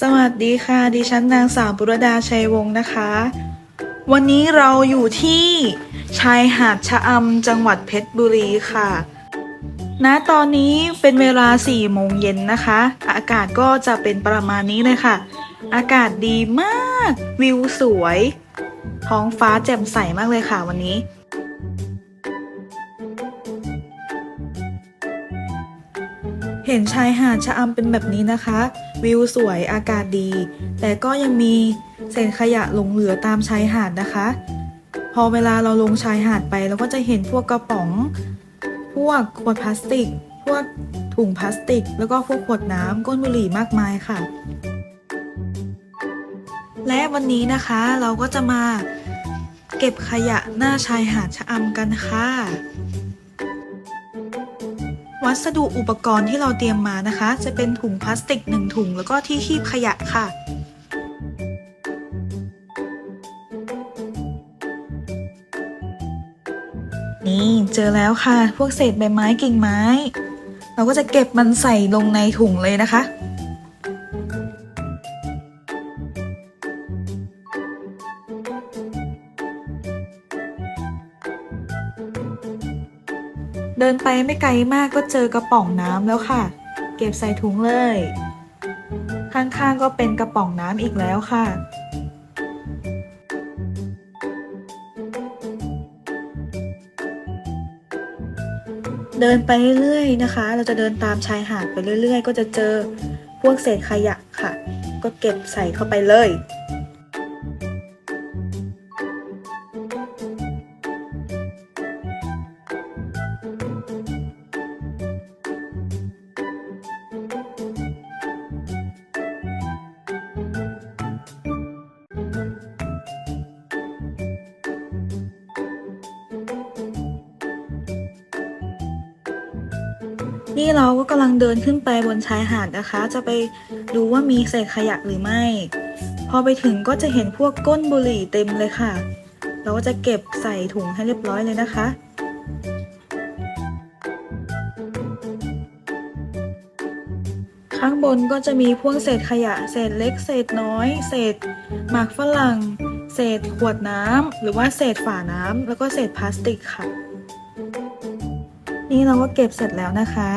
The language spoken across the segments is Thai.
สวัสดีค่ะ ดิฉันนางสาวบุรดาชัยวงศ์นะคะ วันนี้เราอยู่ที่ชายหาดชะอำจังหวัดเพชรบุรีค่ะณตอนนี้เป็นเวลา4โมงเย็นนะคะ อากาศก็จะเป็นประมาณนี้เลยค่ะ อากาศดีมาก วิวสวย ท้องฟ้าแจ่มใสมากเลยค่ะวันนี้ เห็นชายหาดชะอำเป็นแบบนี้นะคะ วิวสวยอากาศดี แต่ก็ยังมีเศษขยะหลงเหลือตามชายหาดนะคะ พอเวลาเราลงชายหาดไปเราก็จะเห็นพวกกระป๋อง พวกขวดพลาสติก พวกถุงพลาสติก แล้วก็พวกขวดน้ำก้นบุหรี่มากมายค่ะ และวันนี้นะคะเราก็จะมาเก็บขยะหน้าชายหาดชะอำกันค่ะ วัสดุอุปกรณ์ที่เราเตรียมมานะคะ จะเป็นถุงพลาสติกหนึ่งถุง แล้วก็ที่คีบขยะค่ะ นี่เจอแล้วค่ะ พวกเศษใบไม้กิ่งไม้ เราก็จะเก็บมันใส่ลงในถุงเลยนะคะ เดินไปไม่ไกลมากก็เจอกระป๋องน้ำแล้วค่ะ เก็บใส่ถุงเลย ข้างๆก็เป็นกระป๋องน้ำอีกแล้วค่ะ เดินไปเรื่อยๆนะคะ เราจะเดินตามชายหาดไปเรื่อยๆ ก็จะเจอพวกเศษขยะค่ะ ก็เก็บใส่เข้าไปเลย นี่เราก็กำลังเดินขึ้นไปบนชายหาดนะคะ จะไปดูว่ามีเศษขยะหรือไม่ พอไปถึงก็จะเห็นพวกก้นบุหรี่เต็มเลยค่ะ เราก็จะเก็บใส่ถุงให้เรียบร้อยเลยนะคะข้างบนก็จะมีพวกเศษขยะ เศษเล็ก เศษน้อย เศษหมากฝรั่ง เศษขวดน้ำหรือว่าเศษฝาน้ำแล้วก็เศษพลาสติกค่ะ นี่เราก็เก็บเสร็จแล้วนะคะ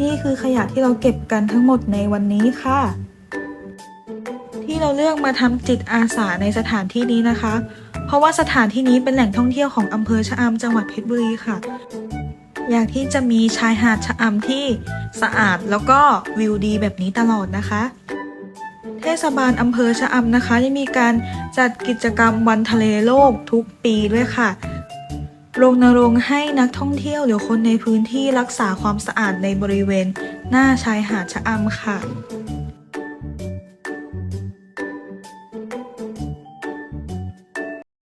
นี่คือขยะที่เราเก็บกันทั้งหมดในวันนี้ค่ะ ที่เราเลือกมาทำจิตอาสาในสถานที่นี้นะคะ เพราะว่าสถานที่นี้เป็นแหล่งท่องเที่ยวของอำเภอชะอำจังหวัดเพชรบุรีค่ะ อยากที่จะมีชายหาดชะอำที่สะอาดแล้วก็วิวดีแบบนี้ตลอดนะคะเทศบาลอำเภอชะอำนะคะได้มีการจัดกิจกรรมวันทะเลโลกทุกปีด้วยค่ะ รณรงค์ให้นักท่องเที่ยวหรือคนในพื้นที่รักษาความสะอาดในบริเวณ หน้าชายหาดชะอำค่ะ